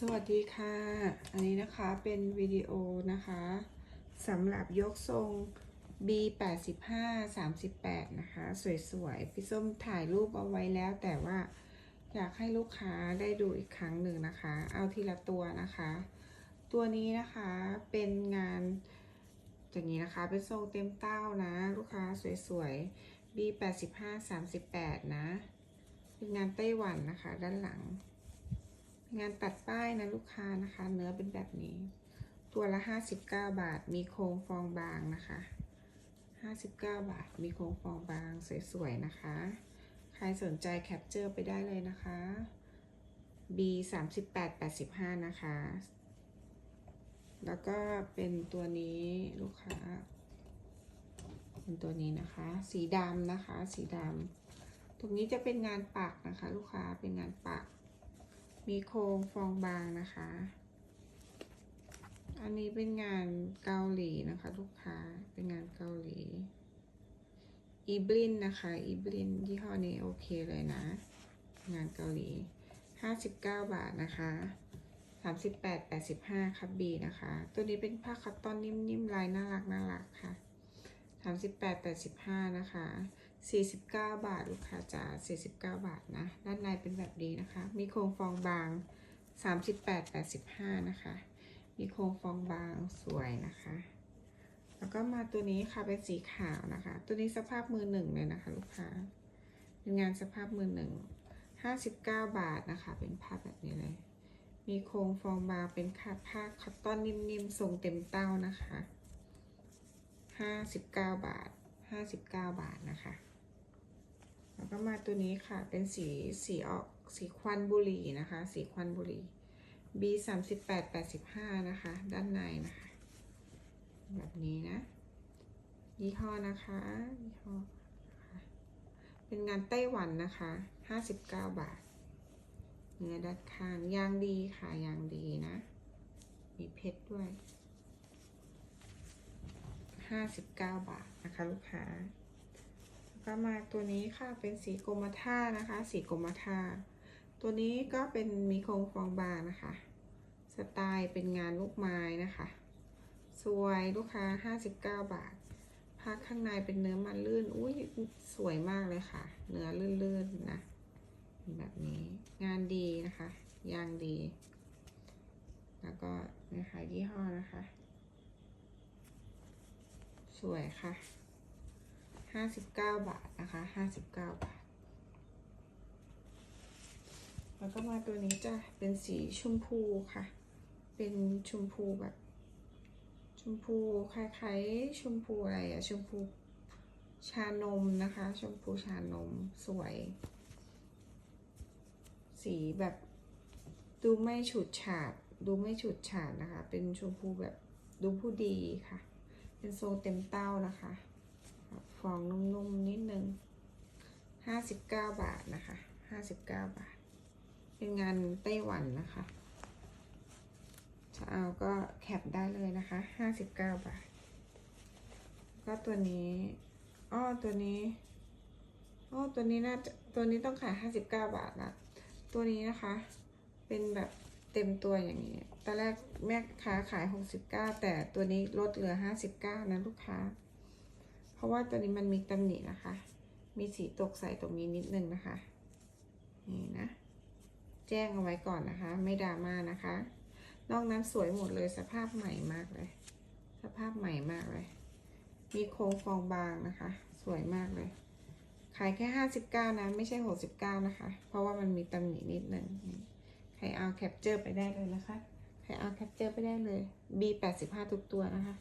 สวัสดีค่ะ อันนี้นะคะเป็นวิดีโอนะคะสำหรับยกทรง B 8 5 38 นะคะ สวยๆ พี่ส้มถ่ายรูปเอาไว้แล้ว แต่ว่าอยากให้ลูกค้าได้ดูอีกครั้งหนึ่งนะคะ เอาทีละตัวนะคะ ตัวนี้นะคะเป็นงานอย่างนี้นะคะ เป็นทรงเต็มเต้านะ ลูกค้าสวยๆ B 8 5 38 นะ เป็นงานไต้หวันนะคะด้านหลัง งานตัดป้ายนะลูกค้านะคะ เนื้อเป็นแบบนี้ ตัวละ 59 บาท มีโครงฟองบางนะคะ 59 บาท มีโครงฟองบางสวยๆนะคะ ใครสนใจแคปเจอร์ไปได้เลยนะคะ B 38 85 นะคะ แล้วก็เป็นตัวนี้ลูกค้า เป็นตัวนี้นะคะ สีดำนะคะ สีดำตรงนี้จะเป็นงานปักนะคะ ลูกค้าเป็นงานปัก มีโครงฟองบางนะคะ อันนี้เป็นงานเกาหลีนะคะลูกค้า เป็นงานเกาหลี อีบลินนะคะ อีบลินยี่ห้อนี้โอเคเลยนะ งานเกาหลี 59 บาทนะคะ38 85ครับบีนะคะ ตัวนี้เป็นผ้าคัตตอนนิ่มๆลายน่ารักน่ารักค่ะ 38 85 นะคะ 49 บาทลูกค้าจ๋า49 บาทนะ ด้านในเป็นแบบนี้นะคะ มีโครงฟองบาง 38 85 นะคะ มีโครงฟองบางสวยนะคะ แล้วก็มาตัวนี้ค่ะเป็นสีขาวนะคะ ตัวนี้สภาพมือหนึ่งเลยนะคะ ลูกค้า เป็นงานสภาพมือหนึ่ง 59 บาทนะคะ เป็นผ้าแบบนี้เลย มีโครงฟองบางเป็นผ้าผ้าคอตตอนนิ่มๆทรงเต็มเต้านะคะ 59 บาท 59 บาทนะคะ ก็มาตัวนี้ค่ะ เป็นสีสีออกสีควันบุหรี่นะคะ สีควันบุหรี่ B 3 8 8 5นะคะ ด้านในนะคะ แบบนี้นะ ยี่ห้อนะคะยี่ห้อเป็นงานไต้หวันนะคะ59บาท เนื้อด้านข้างยางดีค่ะยางดีนะ มีเพชรด้วย59บาทนะคะ ลูกค้า ก็มาตัวนี้ค่ะเป็นสีกรมท่านะคะ สีกรมท่าตัวนี้ก็เป็นมีโครงฟองบางนะคะ สไตล์เป็นงานลูกไม้นะคะ สวยลูกค้า 59 บาทผ้าข้างในเป็นเนื้อมันลื่น อุ้ยสวยมากเลยค่ะ เนื้อลื่นๆนะ แบบนี้งานดีนะคะยางดี แล้วก็นะคะยี่ห้อนะคะ สวยค่ะ ห้าสิบเก้าบาทนะคะห้าสิบเก้าบาท แล้วก็มาตัวนี้จะเป็นสีชมพูค่ะ เป็นชมพูแบบ ชมพูคล้ายๆชมพูอะไรอะชมพูชานมนะคะ ชมพูชานมสวย สีแบบดูไม่ฉูดฉาด ดูไม่ฉูดฉาดนะคะ เป็นชมพูแบบดูผู้ดีค่ะ เป็นโซเต็มเต้านะคะ องนุ่มๆนิดนึงห้าสิบเก้าบาทนะคะห้าสิบเก้าบาท เป็นงานไต้หวันนะคะจะเอาก็แคปได้เลยนะคะห้าสิบเก้าบาท ก็ตัวนี้อ้อตัวนี้อ้อตัวนี้น่าจะตัวนี้ต้องขายห้าสิบเก้าบาทนะ ตัวนี้นะคะ เป็นแบบเต็มตัวอย่างนี้ ตอนแรกแม่ค้าขาย69แต่ตัวนี้ลดเหลือ59นะลูกค้า ราะว่าตัวนี้มันมีตำหนินะคะ มีสีตกใส่ตรงนี้นิดนึงนะคะ นี่นะ แจ้งเอาไว้ก่อนนะคะ ไม่ดราม่านะคะ นอกนั้นสวยหมดเลยสภาพใหม่มากเลย สภาพใหม่มากเลย มีโครงฟองบางนะคะ สวยมากเลย ขายแค่59นะ ไม่ใช่69นะคะ เพราะว่ามันมีตำหนินิดนึงใครเอาแคปเจอร์ไปได้เลยนะคะ ใครเอาแคปเจอร์ไปได้เลย B 85 ทุกตัวนะคะ